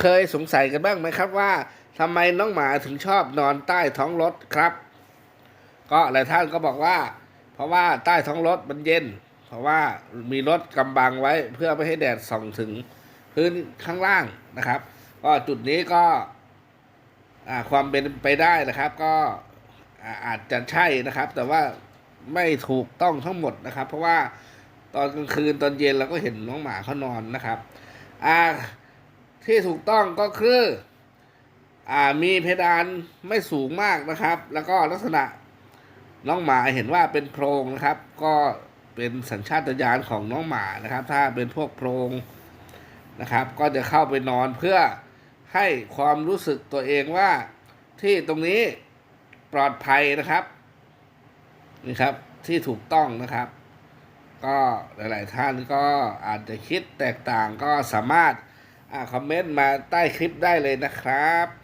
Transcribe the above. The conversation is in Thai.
เคยสงสัยกันบ้างไหมครับว่าทำไมน้องหมาถึงชอบนอนใต้ท้องรถครับ ก็หลายท่านก็บอกว่า เพราะว่าใต้ท้องรถมันเย็น เพราะว่ามีรถกำบังไว้เพื่อไม่ให้แดดส่องถึงพื้นข้างล่างนะครับ ก็จุดนี้ก็ความเป็นไปได้นะครับ ก็อาจจะใช่นะครับ แต่ว่าไม่ถูกต้องทั้งหมดนะครับ เพราะว่าตอนกลางคืนตอนเย็นเราก็เห็นน้องหมาเขานอนนะครับ อ่า ที่ถูกต้องก็คืออ่ามีเพดานไม่สูงมากนะครับ แล้วก็ลักษณะน้องหมาเห็นว่าเป็นโพรงนะครับ ก็เป็นสัญชาตญาณของน้องหมานะครับ ถ้าเป็นพวกโพรงนะครับ ก็จะเข้าไปนอนเพื่อให้ความรู้สึกตัวเองว่าที่ตรงนี้ปลอดภัยนะครับนี่ครับที่ถูกต้องนะครับ ก็หลาย ๆ ท่านก็อาจจะคิดแตกต่างก็สามารถ คอมเมนต์มาใต้คลิปได้เลยนะครับ